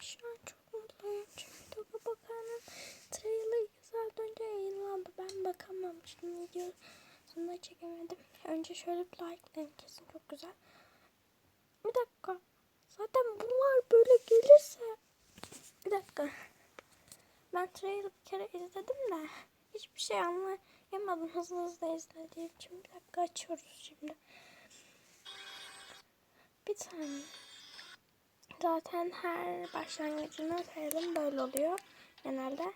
Şu an çok mutluyum çünkü Doga Bakan'ın trailer iki saat önce yayınlandı. Ben bakamamıştım video sonunda çekemedim. Önce şöyle bir like'layayım kesin çok güzel. Bir dakika. Zaten bunlar böyle gelirse. Bir dakika. Ben trailer bir kere izledim de hiçbir şey anlayamadım hızlı hızlı izlediğim için. Bir dakika açıyoruz şimdi. Bir tane. Zaten her başlangıcında sayalım böyle oluyor genelde.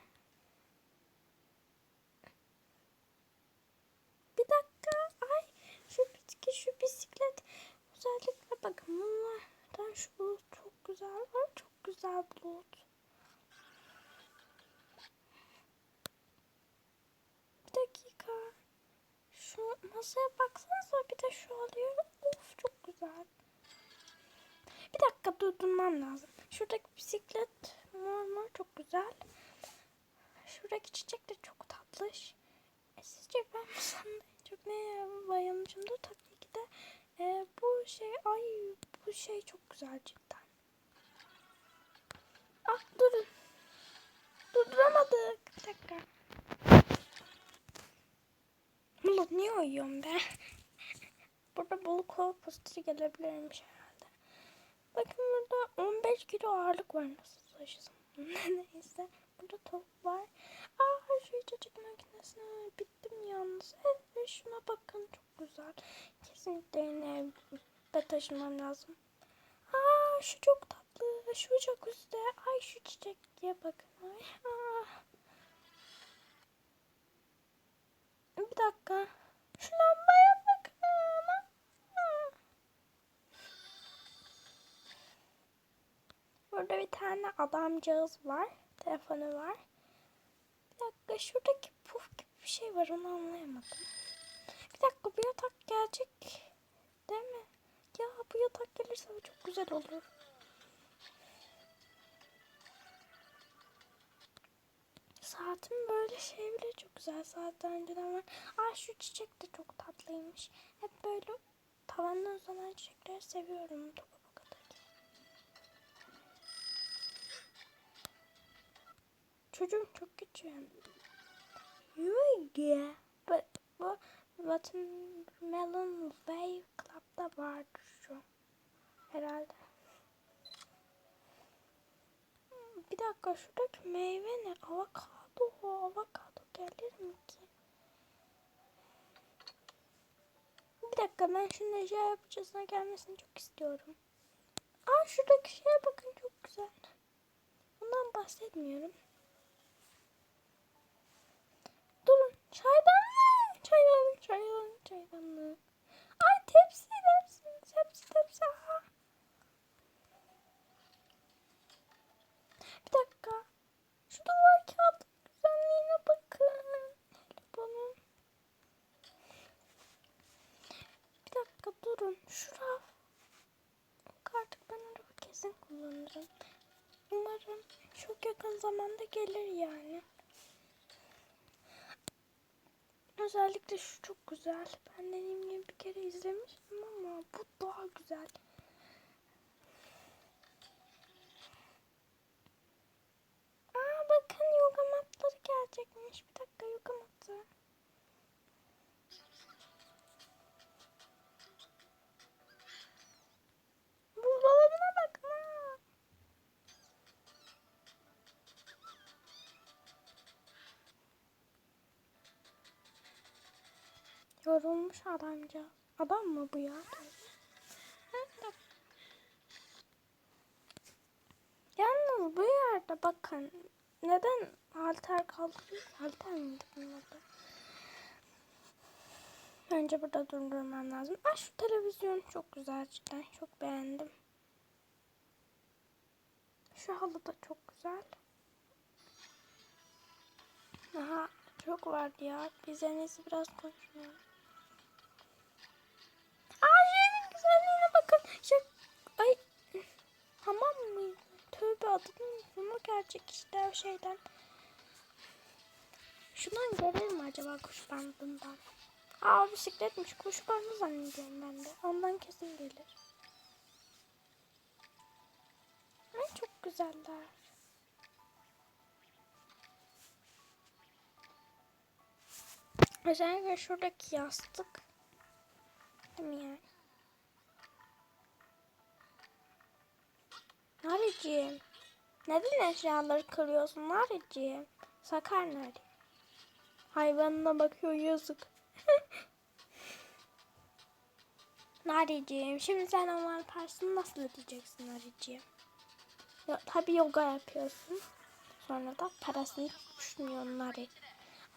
Bir dakika. Ay şu bitki şu bisiklet. Özellikle bakın bunlardan şu bulut çok güzel var. Çok güzel bulut. Bir dakika. Şu masaya baksanıza bir de şu oluyor. Of çok güzel. Bir dakika durdurmam lazım. Şuradaki bisiklet mor mor çok güzel. Şuradaki çiçek de çok tatlış. E, sizce ben bu çok neye bayılmışımdır? Tabii ki de e, bu şey ay bu şey çok güzel cidden. Ah durun. Durduramadık. Bir dakika. Ulan niye uyuyorum be? Burada bol kol posteri gelebilirmiş herhalde. Bakın burada 15 kilo ağırlık var nasıl taşısam. Neyse. Burada tavuk var. Aa şu içecek makinesine bittim yalnız. Evet şuna bakın çok güzel. Kesinlikle yine evde taşımam lazım. Aa şu çok tatlı. Şu çok üstte. Ay şu çiçekliğe bakın. Ay. Aa. Bir dakika. Şu lambaya bakın. Aa. Burada bir tane adamcağız var. Telefonu var. Bir dakika şuradaki puf gibi bir şey var onu anlayamadım. Bir dakika bu yatak gelecek. Değil mi? Ya bu yatak gelirse çok güzel olur. Saatim böyle şey bile çok güzel saatten önceden var. Aa şu çiçek de çok tatlıymış. Hep böyle tavandan uzanan çiçekleri seviyorum. Topakadaki. Çocuğum çok küçüğüm. Yugi. Bu, bu Watermelon Wave Club'da vardır şu. Herhalde. Bir dakika şuradaki meyve ne? Avokado. Avokado gelir mi ki? Bir dakika ben şu Neşe yapıcısına gelmesini çok istiyorum. Aa şuradaki şeye bakın çok güzel. Bundan bahsetmiyorum. Durun. Çaydanlık. Çaydanlık. Çaydanlık. Çaydanlık. Ay tepsi. Tepsi. Tepsi. Tepsi. Aa. Bir dakika. Şu duvar kağıdı güzelliğine bakın. Bunun. Bir dakika durun. Şu raf. Artık ben araba kesin kullanırım. Umarım çok yakın zamanda gelir yani. Özellikle şu çok güzel. Ben dediğim gibi bir kere izlemiştim ama bu daha güzel. Aa bakın yoga matları gelecekmiş. Bir dakika Yorulmuş adamca. Adam mı bu ya? Yalnız bu yerde bakın. Neden halter kaldırıyor? Halter miydi bunun adı? Önce burada durdurmam lazım. Aa şu televizyon çok güzel cidden. Çok beğendim. Şu halı da çok güzel. Aha çok vardı ya. Biz en biraz konuşmayalım. Gerçek işte o şeyden. Şundan gelir mi acaba kuş bandından? Aa bisikletmiş. Kuş bandı zannediyorum ben de. Ondan kesin gelir. Ay çok güzeller. Özellikle şuradaki yastık. Değil mi yani? Nariciğim. Neden eşyaları kırıyorsun Nariciğim? Sakar Nari. Hayvanına bakıyor yazık. Nariciğim şimdi sen onların parasını nasıl ödeyeceksin Nariciğim? Ya, tabii yoga yapıyorsun. Sonra da parasını düşünüyorsun Nari.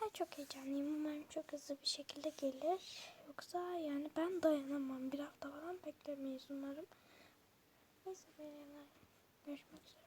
Ay çok heyecanlıyım. Umarım çok hızlı bir şekilde gelir. Yoksa yani ben dayanamam. Bir hafta falan beklemeyiz umarım. Neyse benim görüşmek üzere.